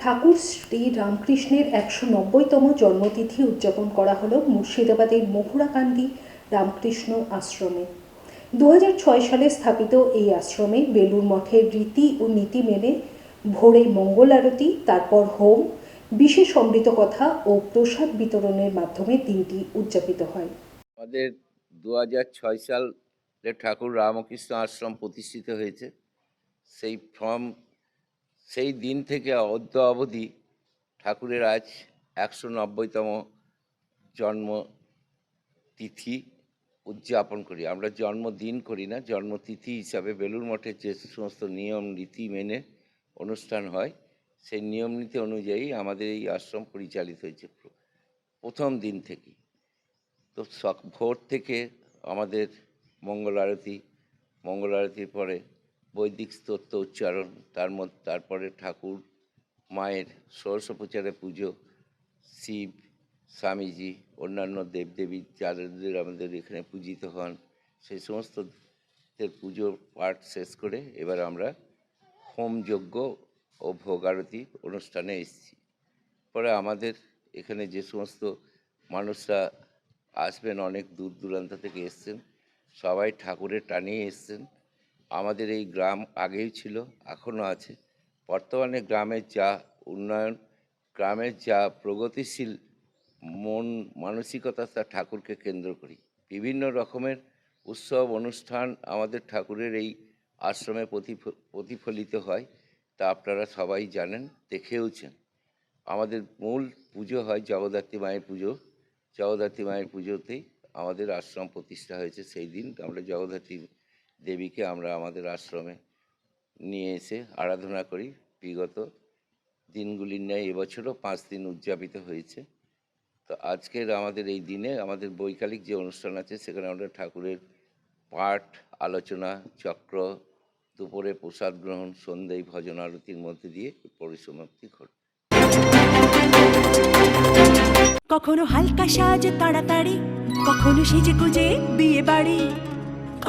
ঠাকুর শ্রী রামকৃষ্ণের একশো নব্বইতম জন্মতিথি উদযাপন করা হলো মুর্শিদাবাদের মহুরাকান্দি রামকৃষ্ণ আশ্রমে। দু হাজার ছয় সালে স্থাপিত এই আশ্রমে বেলুর মঠের রীতি ও নীতি মেনে ভোরে মঙ্গল আরতি, তারপর হোম, বিশেষ অমৃত কথা ও প্রসাদ বিতরণের মাধ্যমে দিনটি উদযাপিত হয়। আমাদের দু সালে ঠাকুর রামকৃষ্ণ আশ্রম প্রতিষ্ঠিত হয়েছে। সেই ফর্ম সেই দিন থেকে অদ্য অবধি ঠাকুরের আজ একশো নব্বইতম জন্ম তিথি উদযাপন করি। আমরা জন্মদিন করি না, জন্মতিথি হিসাবে বেলুর মঠের যে সমস্ত নিয়ম, নীতি মেনে অনুষ্ঠান হয়, সেই নিয়ম, নীতি অনুযায়ী আমাদের এই আশ্রম পরিচালিত হয়েছে প্রথম দিন থেকেই। তো ভোর থেকে আমাদের মঙ্গল আরতি মঙ্গল আরতির পরে বৈদিক স্তোত্র উচ্চারণ, তার মধ্যে তারপরে ঠাকুর, মায়ের ষোড়শোপচারে পুজো, শিব, স্বামীজি, অন্যান্য দেবদেবী, যাদের আমাদের এখানে পূজিত হন সেই সমস্ত পুজোর পাঠ শেষ করে এবার আমরা হোম যজ্ঞ ও ভোগ আরতি অনুষ্ঠানে এসেছি। পরে আমাদের এখানে যে সমস্ত মানুষরা আসবেন, অনেক দূর দূরান্ত থেকে এসছেন, সবাই ঠাকুরের টানিয়ে এসছেন। আমাদের এই গ্রাম আগেই ছিল, এখনও আছে। বর্তমানে গ্রামের যা উন্নয়ন, গ্রামের যা প্রগতিশীল মন মানসিকতা, তা ঠাকুরকে কেন্দ্র করি। বিভিন্ন রকমের উৎসব, অনুষ্ঠান আমাদের ঠাকুরের এই আশ্রমে প্রতিফ- প্রতিফলিত হয়, তা আপনারা সবাই জানেন, দেখেওছেন। আমাদের মূল পুজো হয় জগদ্ধাত্রী মায়ের পুজো। জগদ্ধাত্রী মায়ের পুজোতেই আমাদের আশ্রম প্রতিষ্ঠা হয়েছে সেই দিন। আমরা জগদ্ধাত্রী দেবীকে আমরা আমাদের আশ্রমে নিয়ে এসে আরাধনা করি। বিগত দিনগুলির ন্যায় এবছরও পাঁচ দিন উদযাপিত হয়েছে। তো আজকের আমাদের এই দিনে আমাদের বৈকালিক যে অনুষ্ঠান আছে, সেখানে আমরা ঠাকুরের পাঠ, আলোচনা, চক্র, দুপুরে প্রসাদ গ্রহণ সন্ধ্যায় ভজন আরতির মধ্যে দিয়ে পরিসমাপ্তি ঘটে। কখনো হালকা সাজ তাড়াতাড়ি, কখনো সেজে গুজে বিয়ে বাড়ি